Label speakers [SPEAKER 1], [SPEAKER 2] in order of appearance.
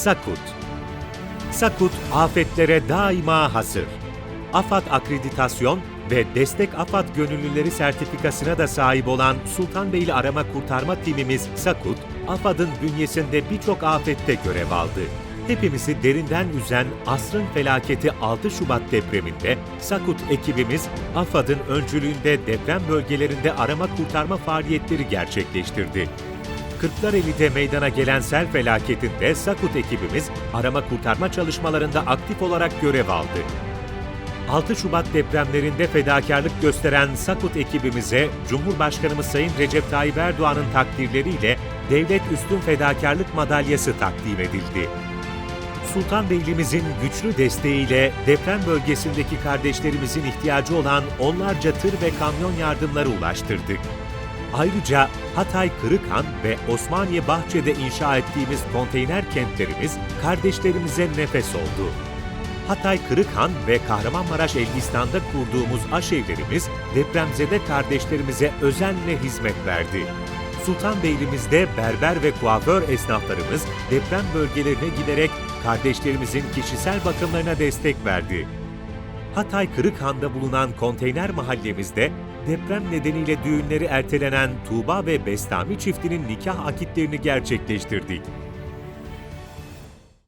[SPEAKER 1] Sakut Sakut afetlere daima hazır. AFAD akreditasyon ve Destek AFAD Gönüllüleri sertifikasına da sahip olan Sultanbeyli Arama Kurtarma Timimiz Sakut, AFAD'ın bünyesinde birçok afette görev aldı. Hepimizi derinden üzen asrın felaketi 6 Şubat depreminde Sakut ekibimiz AFAD'ın öncülüğünde deprem bölgelerinde arama kurtarma faaliyetleri gerçekleştirdi. Kırklareli'de meydana gelen sel felaketinde Sakut ekibimiz arama kurtarma çalışmalarında aktif olarak görev aldı. 6 Şubat depremlerinde fedakarlık gösteren Sakut ekibimize Cumhurbaşkanımız Sayın Recep Tayyip Erdoğan'ın takdirleriyle Devlet Üstün Fedakarlık Madalyası takdim edildi. Sultanbeylimizin güçlü desteğiyle deprem bölgesindeki kardeşlerimizin ihtiyacı olan onlarca tır ve kamyon yardımları ulaştırdık. Ayrıca Hatay Kırıkhan ve Osmaniye Bahçe'de inşa ettiğimiz konteyner kentlerimiz kardeşlerimize nefes oldu. Hatay Kırıkhan ve Kahramanmaraş Elbistan'da kurduğumuz aşevlerimiz depremzede kardeşlerimize özenle hizmet verdi. Sultanbeyli'mizde berber ve kuaför esnaflarımız deprem bölgelerine giderek kardeşlerimizin kişisel bakımlarına destek verdi. Hatay Kırıkhan'da bulunan konteyner mahallemizde deprem nedeniyle düğünleri ertelenen Tuğba ve Bestami çiftinin nikah akitlerini gerçekleştirdik.